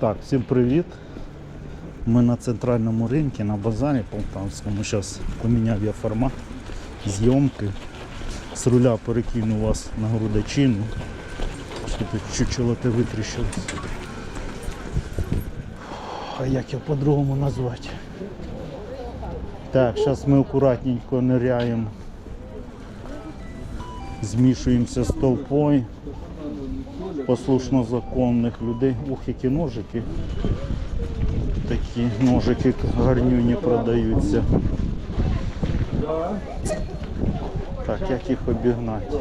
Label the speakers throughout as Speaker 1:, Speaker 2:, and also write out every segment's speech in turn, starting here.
Speaker 1: Так, всім привіт. Ми на центральному ринку, на базарі Полтавському. Зараз поміняв я формат зйомки. З руля перекину вас на грудачину. Чучело-те витріщилось. А як його по-другому назвати? Так, зараз ми акуратненько ниряємо. Змішуємося з толпою послушно законних людей. Ух, які ножики. Такі ножики гарнюні продаються. Так, як їх обігнати?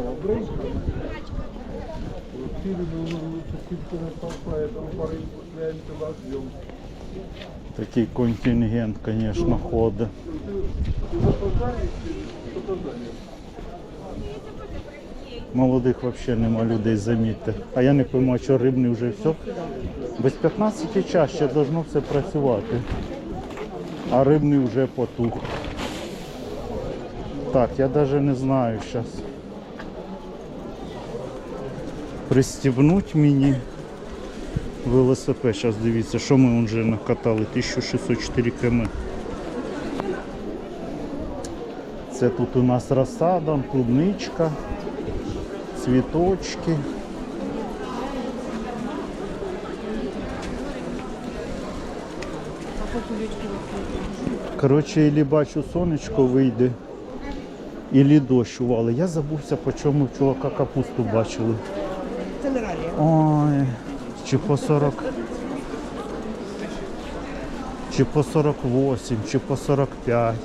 Speaker 1: Такий контингент, звісно, ходить. Молодих взагалі нема людей, замітьте. А я не пойму, що рибний вже все. Без 15 час ще должно все працювати. А рибний вже потух. Так, я навіть не знаю зараз. Пристібнуть мені велосипед. Зараз дивіться, що ми вже накатали. 1604 км. Це тут у нас розсада, клубничка цвіточки. Коротше, ілі бачу сонечко вийде, ілі дощ ували. Я забувся, по чому чувака капусту бачили. Ой, чи по 40. Чи по 48, чи по 45.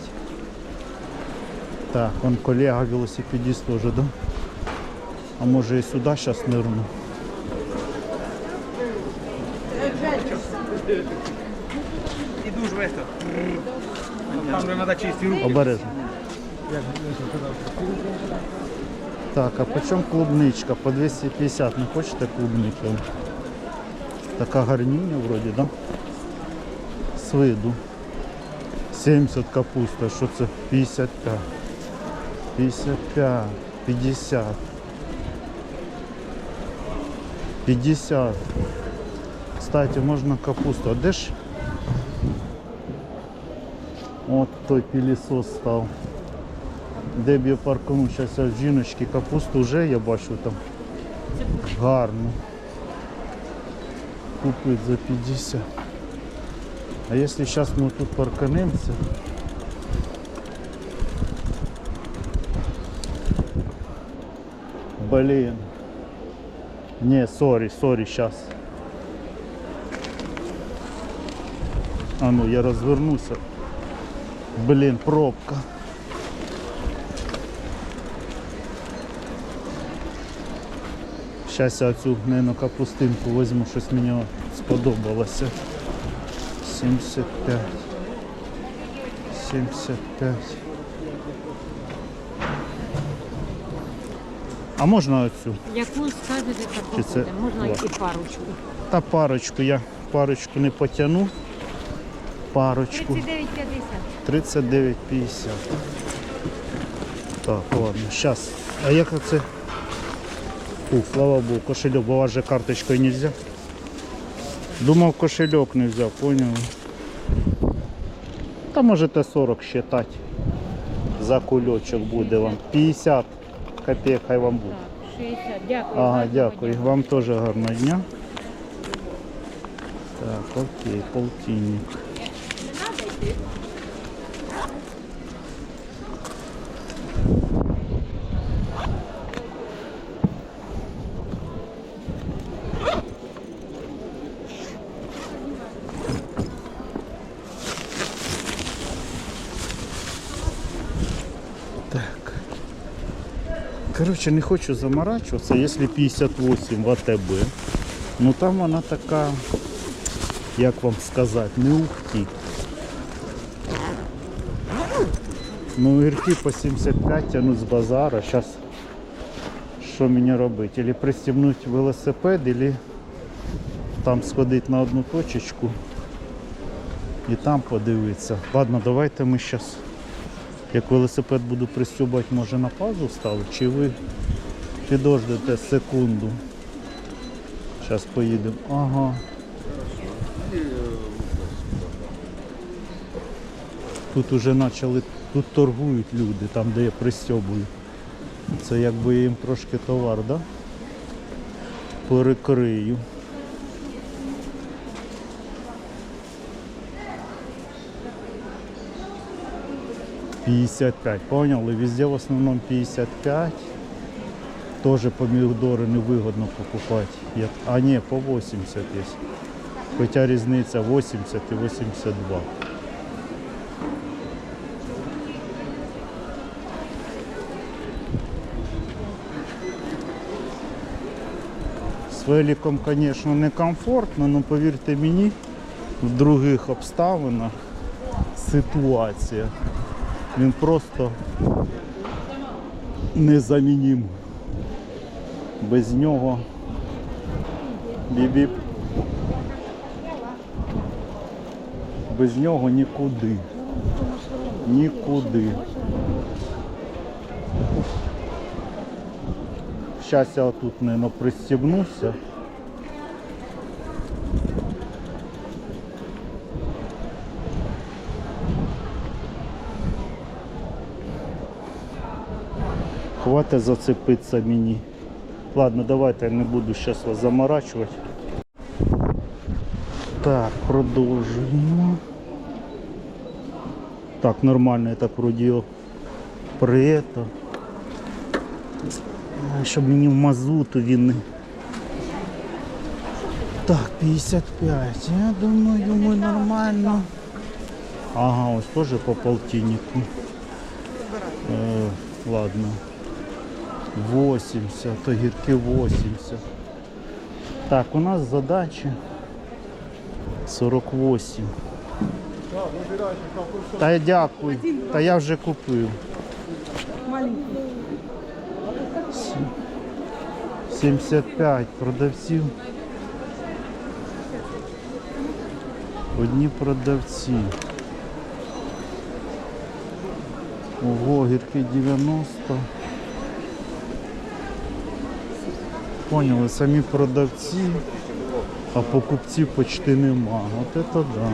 Speaker 1: Так, он колега велосипедист теж, да? А може і сюди зараз нирну.
Speaker 2: Іду ж вести. Там вже треба чисті руки.
Speaker 1: Обережно. Так, а по чому клубничка? По 250. Не хочете клубники? Така гарнюня вроді, да? З виду. 70 капуста, що це? 55. 55, 50. 50. Кстати, можна капусту. А де ж? От той пілісос став. Де б я парканув, зараз я в жіночки капусту вже я бачу там. Гарно. Купить за 50. А якщо зараз ми тут парканемося, Блін. Не, сорі, сорі, сейчас. А ну, я розвернуся. Блін, пробка. Зараз я цю, наверное, капустинку візьму, щось мені сподобалося. 75. 75. А можна оцю?
Speaker 3: Яку скажете,
Speaker 1: Чи
Speaker 3: таку
Speaker 1: це
Speaker 3: буде. Можна
Speaker 1: ладно.
Speaker 3: і парочку.
Speaker 1: Та парочку, я парочку не потягну. Парочку.
Speaker 3: 39,50.
Speaker 1: 39,50. Так, ладно, сейчас. А як це? Фу, слава Богу, кошельок, бо у вас же карточкою нельзя. Думав, кошельок не взяв, поняв. Та можете 40 считати. За кульочок буде вам. 50 копійок хай вам буде.
Speaker 3: Так, 60. Дякую.
Speaker 1: Ага, дякую. Вам теж гарного дня. Так, окей, полтинник. Короче, не хочу заморачиваться, если 58 в АТБ. Ну там вона така, як вам сказати, не ухті. Ну гірки по 75 тянуть з базара. Зараз що мені робити? Или пристібнути велосипед, или там сходити на одну точечку і там подивитися. Ладно, давайте ми зараз як велосипед буду пристюбати, може на пазу став, чи ви підождете секунду. Зараз поїдемо. Ага. Тут вже почали, тут торгують люди, там де я пристьобую. Це якби я їм трошки товар, да? Перекрию. Пятьдесят пять, поняли? Везде в основном 55. Тоже помидоры невыгодно покупать. Я- А не, по 80 есть. Хотя різниця 80 і 82. З великом, звісно, не комфортно, але повірте мені, в других обставинах ситуація. Він просто незаміним. Без нього бібіп. Без нього нікуди. Нікуди. Зараз я тут, мабуть, пристібнуся. Хватить зацепитися мені. Ладно, давайте я не буду зараз вас заморачувати. Так, продовжуємо. Так, нормально, я так вроді при это. А, Щоб мені в мазуту він. Так, 55. Я думаю, думаю, нормально. Ага, ось теж по полтиннику. Е, ладно. 80, огірки 80. Так, у нас задача 48. Та я дякую. Та я вже купив. Сім- 75 продавців. Одні продавці. Ого, гірки 90. Поняли, самі продавці, а покупців почти нема. От це да.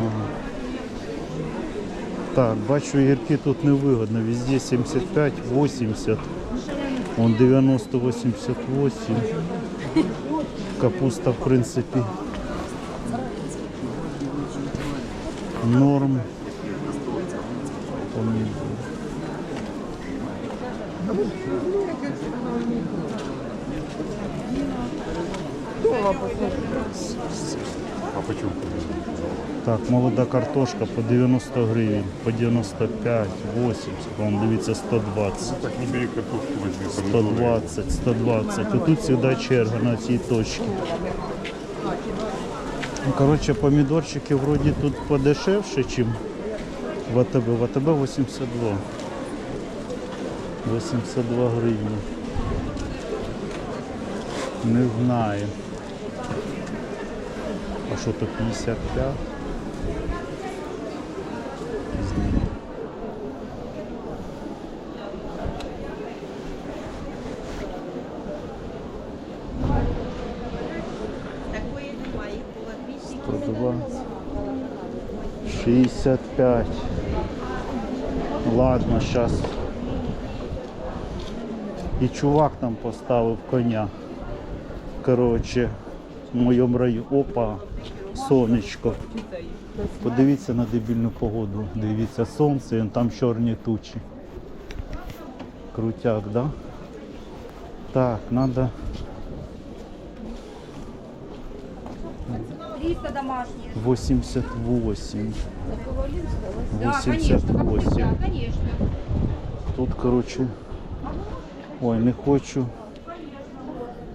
Speaker 1: Так, бачу, гірки тут невигодно. Везде 75, 80. Вон 90, 88. Капуста, в принципі. Норм. Так, молода картошка по 90 гривень, по 95, 80, вон дивіться 120.
Speaker 4: Так не бери картошку, возьми помидоры.
Speaker 1: 120, 120. І тут завжди черга на цій точці. Ну, Коротше, помідорчики вроді тут подешевше, ніж в АТБ. В АТБ 82. 82 гривні. Не знаю. А що то 55? Знаю.
Speaker 5: Такої немає, їх було 200
Speaker 1: 120. 65. Ладно, сейчас. І чувак там поставив коня. Коротше, в моєму районі. Опа, сонечко. Подивіться на дебільну погоду. Дивіться сонце, і там чорні тучі. Крутяк, да? Так, надо.
Speaker 5: 300 домашние.
Speaker 1: 88.
Speaker 5: Да, конечно,
Speaker 1: 88.
Speaker 5: всегда, конечно.
Speaker 1: Тут, коротше. Ой, не хочу.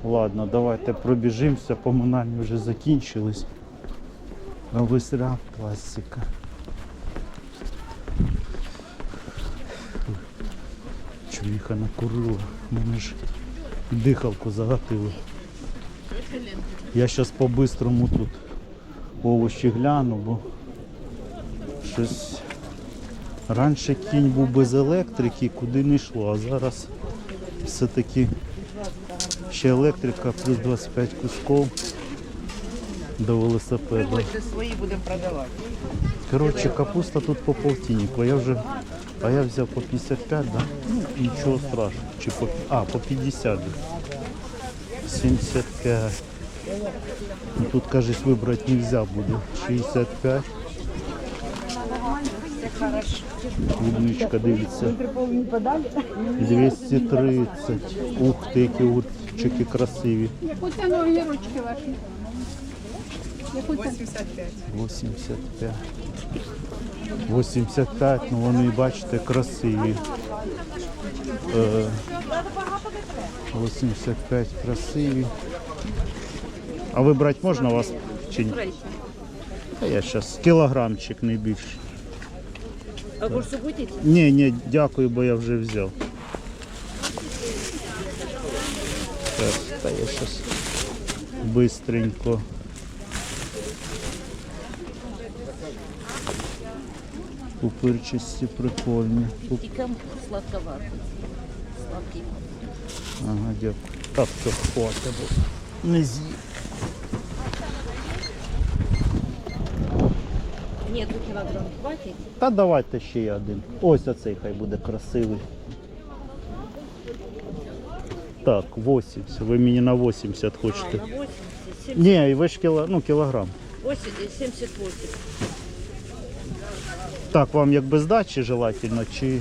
Speaker 1: Ладно, давайте пробіжимося, поминальні вже закінчились. А висра пластика. Чоловіка накурила. Мене ж дихалку загатило. Я зараз по-бистрому тут овочі гляну, бо щось Раніше кінь був без електрики, куди не йшло, а зараз все-таки ще електрика плюс 25 кусков. до велосипеда.
Speaker 2: Свої, будемо продавати.
Speaker 1: Коротше, капуста тут по полтиннику. Я вже, а я взяв по 55, да? Ну, нічого страшного. Чи по, а, по 50. 75. Ну, тут, кажуть, вибрати нельзя буде. 65. Клубничка, дивіться. 230. Ух ти, які огурчики красиві.
Speaker 3: Яку ціну огірочки ваші? Яку ціну?
Speaker 2: 85.
Speaker 1: 85. 85, ну вони, бачите, красиві. Е, 85 красиві. А вибрати можна вас чи ні? Та я зараз кілограмчик не більше.
Speaker 3: А курсу будете?
Speaker 1: Ні, ні, дякую, бо я вже взяв. Щас, та я зараз бистренько. Пупирчасті прикольні. Пуп...
Speaker 3: Тільки сладковато. Сладкий.
Speaker 1: Ага, дякую. Так, все, хватить, бо не з'їв.
Speaker 3: Ні, тут кілограм хватить.
Speaker 1: Та давайте ще й один. Ось оцей хай буде красивий. Так, 80. Ви мені на 80 хочете.
Speaker 3: На 80,
Speaker 1: Ні, і ви ж кіло, ну, кілограм.
Speaker 3: 80, 78.
Speaker 1: Так, вам як без здачі желательно, чи,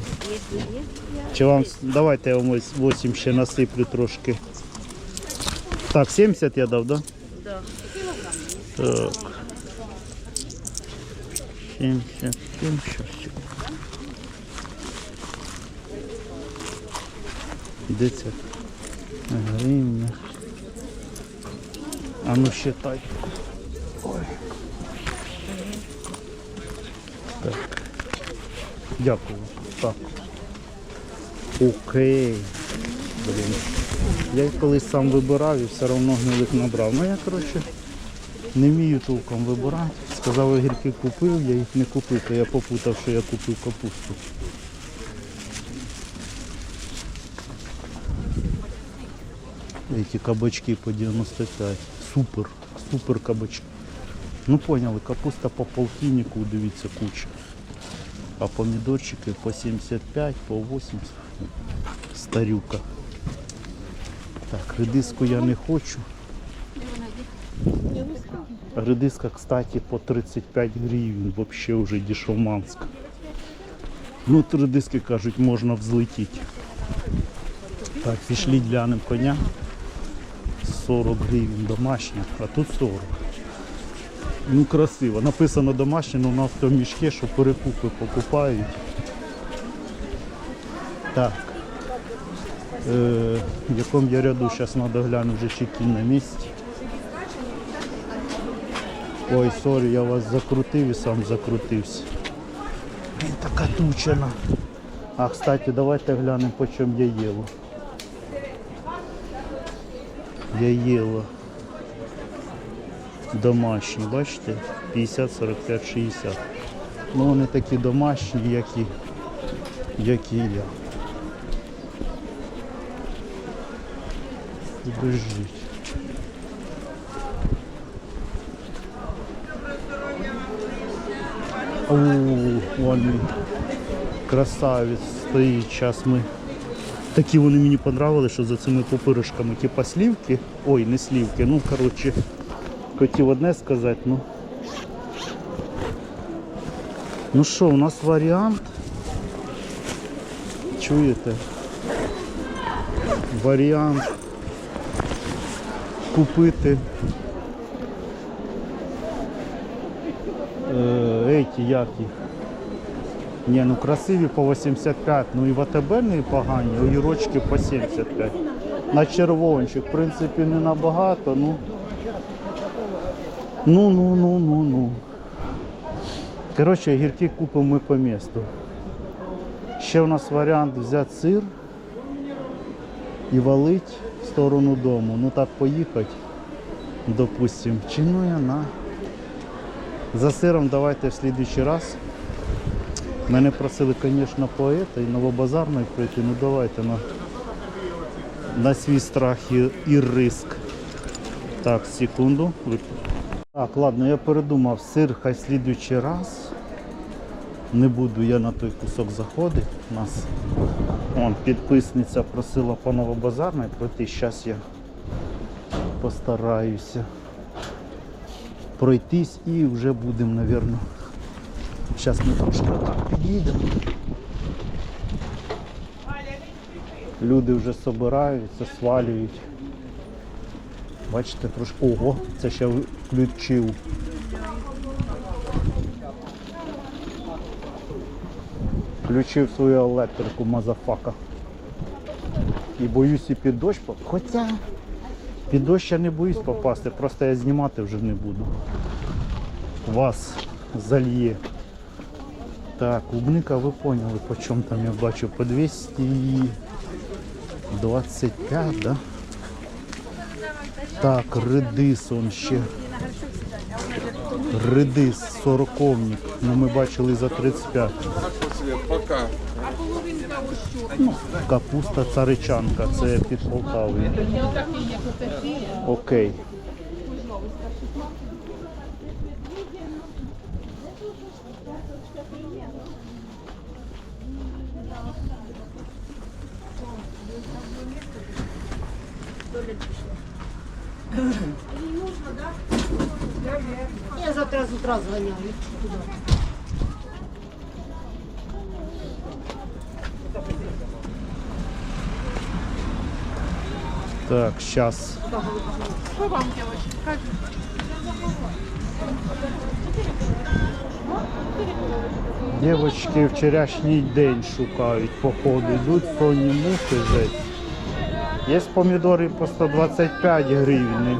Speaker 1: чи вам давайте я вам ось 8 ще насиплю трошки. Так, 70 я дав, да?
Speaker 3: Да.
Speaker 1: Так. 77, щас. Де це? Гривня. А ну считай. Ой. Так. Дякую. Так. Окей. Блін. Я колись сам вибирав і все одно гнилих набрав. Ну я коротше не вмію толком вибирати. Сказав, огірки купив, я їх не купив, то я попутав, що я купив капусту. Эти кабачки по 95. Супер, супер кабачки. Ну поняли, капуста по полтиннику, дивіться, куча. А помідорчики по 75, по 80. Старюка. Так, редиску я не хочу. Редиска, кстати, по 35 гривень, вообще уже дешевманська. Ну, от редиски, кажуть, можна взлетіти. Так, пішли глянемо коня. 40 гривень домашня, а тут 40. Ну, красиво. Написано домашнє, але у нас в мішки, що перекупи покупають. Так. Е, в якому я ряду зараз треба глянути вже чеки на місці. Ой, сорі, я вас закрутив і сам закрутився. Блін, така тучена. А, кстати, давайте глянемо, по чому яєло. Яєло. Домашні, бачите? 50, 45, 60. Ну вони такі домашні, як і, як і я. Подождіть. О, вони красавець стоїть. Зараз ми. Такі вони мені понравились, що за цими пупиришками, типа слівки. Ой, не слівки, ну коротше, хотів одне сказати, ну. Ну що, у нас варіант. Чуєте? Варіант купити е, еті, як їх. Ну красиві по 85, ну і в АТБ не погані, по 75. На червончик, в принципі, не набагато, ну. Ну, ну, ну, ну, ну. Коротше, огірки купимо ми по місту. Ще у нас варіант взяти сир і валить в сторону дому. Ну так поїхати, допустим. Чи ну я на. За сиром давайте в слідуючий раз. Мене просили, звісно, по это, і новобазарної прийти, ну давайте на, на свій страх і, і риск. Так, секунду. Так, ладно, я передумав сир хай слідуючий раз. Не буду я на той кусок заходити. У нас вон, підписниця просила по Новобазарної пройти. Зараз я постараюся пройтись і вже будемо, мабуть. Зараз ми трошки так підійдемо. Люди вже собираються, свалюють. Бачите, трошки. Ого, це ще включив. Включив свою електрику мазафака. І боюсь і під дощ. Хоча під дощ я не боюсь попасти, просто я знімати вже не буду. Вас зальє. Так, клубника ви поняли, по чому там я бачу, по 225, да? Так, редис он ще. Редис, сороковник. Ну ми бачили за 35.
Speaker 4: Пока.
Speaker 1: Ну, капуста царичанка, це під Полтавою. Окей.
Speaker 3: Я завтра з утра зганяю.
Speaker 1: Так, зараз.
Speaker 3: Що вам, дівчатки, кажуть?
Speaker 1: Дівчатки вчорашній день шукають, походу. Йдуть сонні мухи жесть. Є помідори по 125 гривень.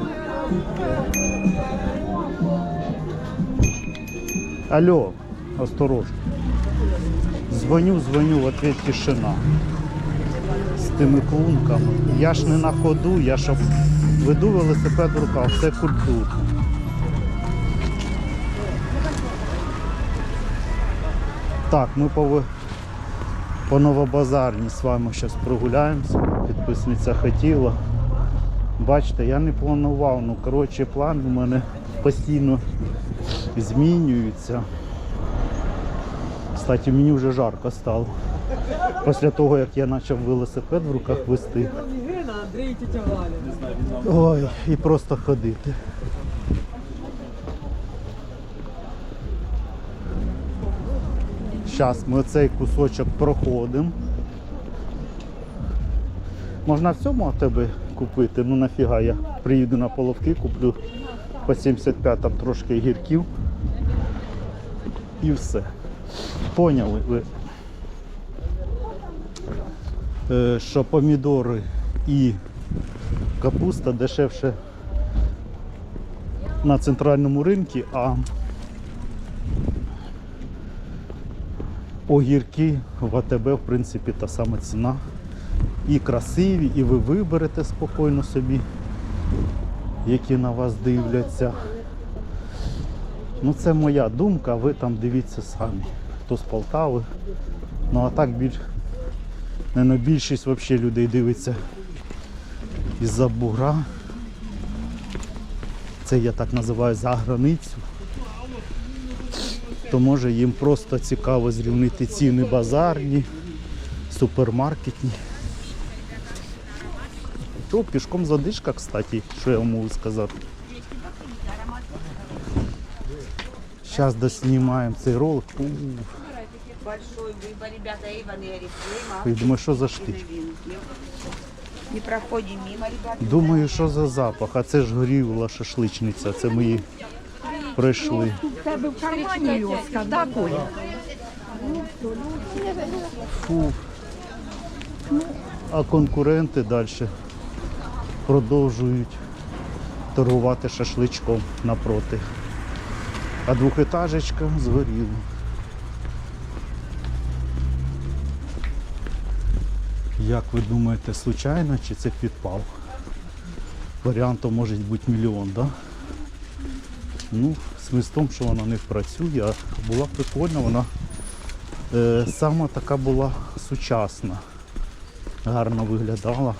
Speaker 1: Алло, осторожно. Дзвоню, дзвоню, в ответ тишина. Тими клунками. Я ж не на ходу, я ж веду велосипед в руках, це культурно. Так, ми по, по Новобазарній з вами зараз прогуляємося. Підписниця хотіла. Бачите, я не планував. Ну, коротше, план у мене постійно змінюється. Кстати, мені вже жарко стало. Після того, як я почав велосипед в руках вести. Ой, і просто ходити. Зараз ми цей кусочок проходимо. Можна в цьому тебе купити, ну нафіга я приїду на половки, куплю по 75 там трошки гірків. І все. Поняли ви? Е, що помідори і капуста дешевше на центральному ринку, а огірки в АТБ в принципі та сама ціна. І красиві, і ви виберете спокійно собі, які на вас дивляться. Ну це моя думка, ви там дивіться самі. Хто з Полтави. Ну а так більш, не більшість взагалі людей дивиться із-за бугра. Це я так називаю за границю. То може їм просто цікаво зрівнити ціни базарні, супермаркетні. То пішком задишка, кстати, що я можу сказати. Зараз доснімаємо цей ролик.
Speaker 5: Большой выбор, ребята, и Арифлейма.
Speaker 1: Я думаю, що за штик.
Speaker 5: Не проходим мимо, ребята.
Speaker 1: Думаю, що за запах, а це ж горіла шашличниця, це ми її прийшли.
Speaker 3: тебе в кармані льоска, да, Коля?
Speaker 1: Фу. А конкуренти далі продовжують торгувати шашличком напроти. А двохетажечка згоріла. Як ви думаєте, случайно чи це підпал? Варіантів може бути мільйон? Да? Ну, тому, що вона не працює, а була прикольна, вона е, сама така була сучасна. Гарно виглядала.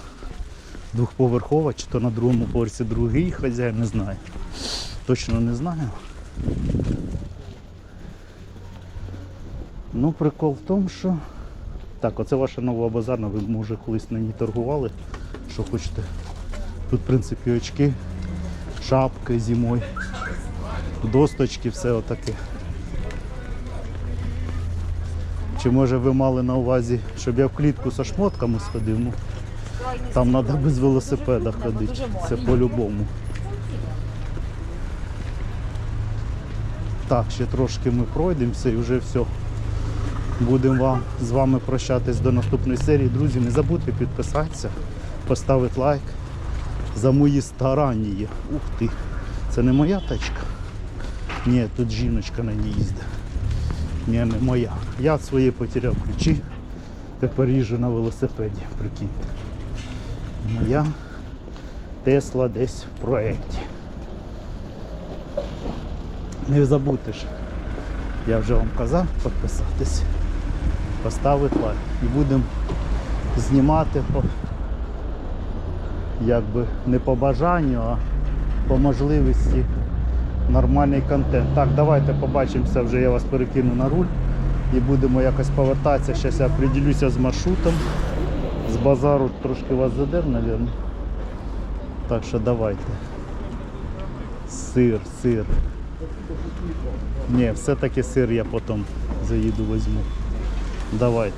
Speaker 1: Двохповерхова, чи то на другому поверсі другий хазяїн, не знаю. Точно не знаю. Ну, прикол в тому, що. Так, оце ваша нова базарна, ви може колись на ній торгували, що хочете. Тут, в принципі, очки, шапки зимою, досточки, все отаке. Чи може ви мали на увазі, щоб я в клітку зі шмотками сходив? Ну, там треба без велосипеда ходити. Це по-любому. Так, ще трошки ми пройдемося і вже все. Будемо вам, з вами прощатись до наступної серії. Друзі, не забудьте підписатися, поставити лайк за мої старання. Ух ти, це не моя тачка. Ні, тут жіночка на ній їздить. Ні, не моя. Я свої потеряв ключі. Тепер їжджу на велосипеді, прикиньте. Моя Тесла десь в проєкті. Не забудьте ж, я вже вам казав підписатись, поставити лайк. І будемо знімати по, якби не по бажанню, а по можливості нормальний контент. Так, давайте побачимося, вже я вас перекину на руль і будемо якось повертатися. Зараз я приділюся з маршрутом. З базару трошки вас задер, мабуть. Так що давайте. Сир, сир. Ні, все-таки сир я потім заїду візьму. Давайте.